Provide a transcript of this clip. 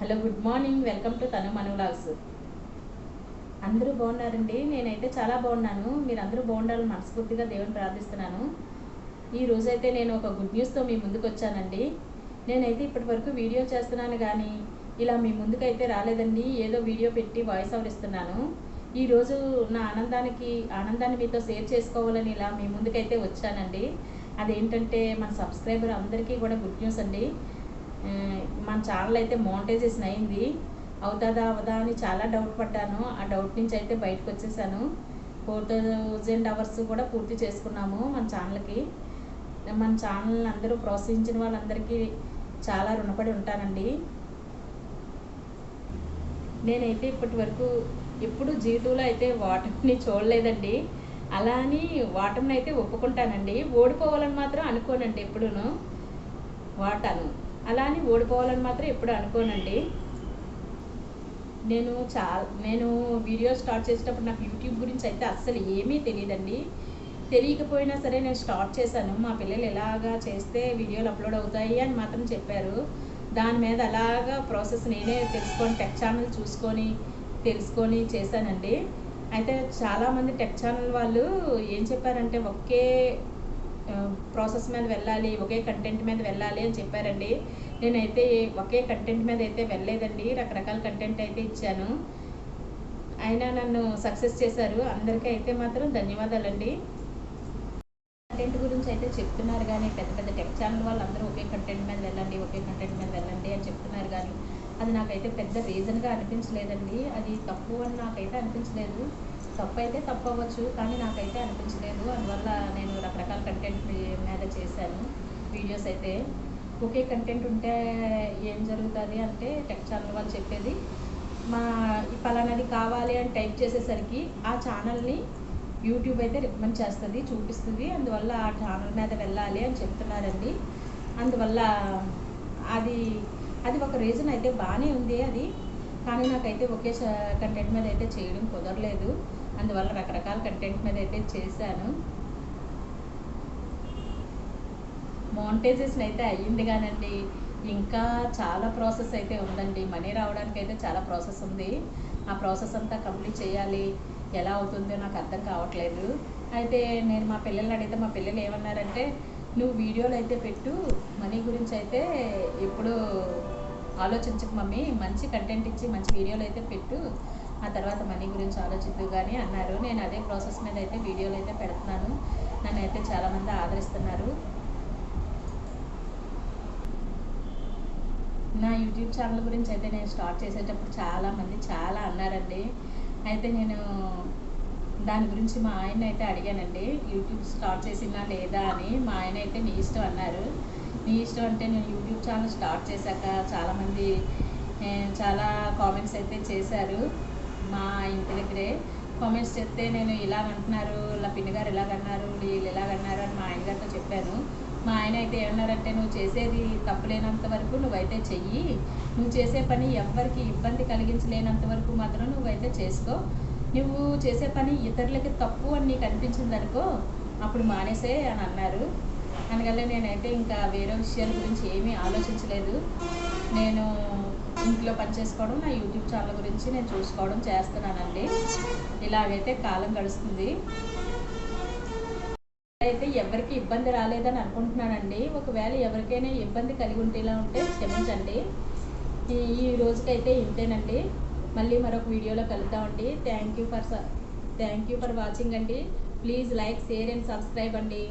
Hello good morning. Welcome to తను మనవ్లాగ్స్ అందరూ బాగున్నారండి? నేనైతే చాలా బాగున్నాను. మీరు అందరూ బాగుండాలని మనస్ఫూర్తిగా దేవుని ప్రార్థిస్తున్నాను. ఈ రోజైతే నేను ఒక గుడ్ న్యూస్తో మీ ముందుకు వచ్చానండి నేనైతే ఇప్పటి వరకు వీడియో చేస్తున్నాను కానీ ఇలా మీ ముందుకైతే రాలేదండి. ఏదో వీడియో పెట్టి వాయిస్ ఓవర్ ఇస్తున్నాను. ఈరోజు నా ఆనందానికి ఆనందాన్ని మీతో షేర్ చేసుకోవాలని ఇలా మీ ముందుకైతే వచ్చానండి. అదేంటంటే మన సబ్స్క్రైబర్ అందరికీ కూడా గుడ్ న్యూస్ అండి. మన ఛానల్ అయితే మోనిటైజేషన్ అయింది. అవుతుందా అవదా అని చాలా డౌట్ పడ్డాను. ఆ డౌట్ నుంచి అయితే బయటకు వచ్చేసాను. ఫోర్ థౌజండ్ అవర్స్ కూడా పూర్తి చేసుకున్నాము మన ఛానల్కి మన ఛానల్ అందరూ ప్రోత్సహించిన వాళ్ళందరికీ చాలా రుణపడి ఉంటానండి. నేనైతే ఇప్పటి వరకు ఎప్పుడు జీవితంలో అయితే వాటర్ని చూడలేదండి. అలా అని వాటర్ని అయితే ఒప్పుకుంటానండి. ఓడిపోవాలని మాత్రం అనుకోనండి ఎప్పుడూను. వాటాను అలా అని ఓడిపోవాలని మాత్రం ఎప్పుడు అనుకోనండి. నేను చా నేను వీడియో స్టార్ట్ చేసేటప్పుడు నాకు యూట్యూబ్ గురించి అయితే అస్సలు ఏమీ తెలియదండి. తెలియకపోయినా సరే నేను స్టార్ట్ చేశాను. మా పిల్లలు ఎలాగా చేస్తే వీడియోలు అప్లోడ్ అవుతాయి అని మాత్రం చెప్పారు. దాని మీద అలాగా ప్రాసెస్ నేనే తెలుసుకొని టెక్ ఛానల్ చూసుకొని తెలుసుకొని చేశానండి. అయితే చాలామంది టెక్ ఛానల్ వాళ్ళు ఏం చెప్పారంటే ఒకే ప్రాసెస్ మీద వెళ్ళాలి ఒకే కంటెంట్ మీద వెళ్ళాలి అని చెప్పారండి. నేనైతే ఒకే కంటెంట్ మీద అయితే వెళ్ళలేదండి. రకరకాల కంటెంట్ అయితే ఇచ్చాను. అయినా నన్ను సక్సెస్ చేశారు. అందరికీ అయితే మాత్రం ధన్యవాదాలండి. కంటెంట్ గురించి అయితే చెప్తున్నారు కానీ పెద్ద పెద్ద టెక్ ఛానల్ వాళ్ళందరూ ఒకే కంటెంట్ మీద వెళ్ళండి ఒకే కంటెంట్ మీద వెళ్ళండి అని చెప్తున్నారు కానీ అది నాకైతే పెద్ద రీజన్గా అనిపించలేదండి. అది తప్పు అని నాకైతే అనిపించలేదు. తప్పు అయితే తప్పు అవ్వచ్చు కానీ నాకైతే అనిపించలేదు. అందువల్ల నేను రకరకాల కంటెంట్ మీద చేశాను వీడియోస్ అయితే. ఒకే కంటెంట్ ఉంటే ఏం జరుగుతుంది అంటే టెక్ ఛానల్ వాళ్ళు చెప్పేది మా ఫలానాది కావాలి అని టైప్ చేసేసరికి ఆ ఛానల్ని యూట్యూబ్ అయితే రికమెండ్ చేస్తుంది చూపిస్తుంది. అందువల్ల ఆ ఛానల్ మీద వెళ్ళాలి అని చెప్తున్నారండి. అందువల్ల అది అది ఒక రీజన్ అయితే బాగానే ఉంది అది. కానీ నాకైతే ఒకే కంటెంట్ మీద అయితే చేయడం కుదరలేదు. అందువల్ల రకరకాల కంటెంట్ మీద అయితే చేశాను. మోనిటైజేషన్ అయితే అయ్యింది కానండి. ఇంకా చాలా ప్రాసెస్ అయితే ఉందండి. మనీ రావడానికి అయితే చాలా ప్రాసెస్ ఉంది. ఆ ప్రాసెస్ అంతా కంప్లీట్ చేయాలి. ఎలా అవుతుందో నాకు అర్థం కావట్లేదు. అయితే నేను మా పిల్లల్ని అడిగితే మా పిల్లలు ఏమన్నారంటే నువ్వు వీడియోలు అయితే పెట్టు. మనీ గురించి అయితే ఎప్పుడు ఆలోచించకు మమ్మీ మంచి కంటెంట్ ఇచ్చి మంచి వీడియోలు అయితే పెట్టు. ఆ తర్వాత మనీ గురించి ఆలోచిద్దు కానీ అన్నారు. నేను అదే ప్రాసెస్ మీద అయితే వీడియోలు అయితే పెడుతున్నాను. నన్ను అయితే చాలామంది ఆదరిస్తున్నారు. నా యూట్యూబ్ ఛానల్ గురించి అయితే నేను స్టార్ట్ చేసేటప్పుడు చాలా మంది చాలా అన్నారండి. అయితే నేను దాని గురించి మా ఆయన అయితే అడిగానండి. యూట్యూబ్ స్టార్ట్ చేసిందా లేదా అని మా ఆయన అయితే నీ ఇష్టం అన్నారు. నీ ఇష్టం అంటే నేను యూట్యూబ్ ఛానల్ స్టార్ట్ చేశాక చాలామంది చాలా కామెంట్స్ అయితే చేశారు మా ఇంటి దగ్గరే. కామెంట్స్ చెప్తే నేను ఇలా అంటున్నారు ఇలా పిన్ని గారు ఇలాగన్నారు వీళ్ళు ఇలాగన్నారు అని మా ఆయన గారితో చెప్పాను. మా ఆయన అయితే ఏమన్నారంటే నువ్వు చేసేది తప్పులేనంత వరకు నువ్వైతే చెయ్యి. నువ్వు చేసే పని ఎవ్వరికి ఇబ్బంది కలిగించలేనంత వరకు మాత్రం నువ్వైతే చేసుకో. నువ్వు చేసే పని ఇతరులకి తప్పు అని నీకు అనిపించింది అనుకో అప్పుడు మానేసే అని అన్నారు. అందువల్ల నేనైతే ఇంకా వేరే విషయాల గురించి ఏమీ ఆలోచించలేదు. నేను ఇంట్లో పని చేసుకోవడం నా యూట్యూబ్ ఛానల్ గురించి నేను చూసుకోవడం చేస్తున్నానండి. ఇలాగైతే కాలం గడుస్తుంది. అయితే ఎవరికి ఇబ్బంది రాలేదని అనుకుంటున్నానండి. ఒకవేళ ఎవరికైనా ఇబ్బంది కలిగి ఉంటేలా ఉంటే క్షమించండి. ఈ ఈ రోజుకైతే ఇంతేనండి. మళ్ళీ మరొక వీడియోలో కలుద్దామండి. Thank you for thank you for watching అండి. Please like share and subscribe అండి.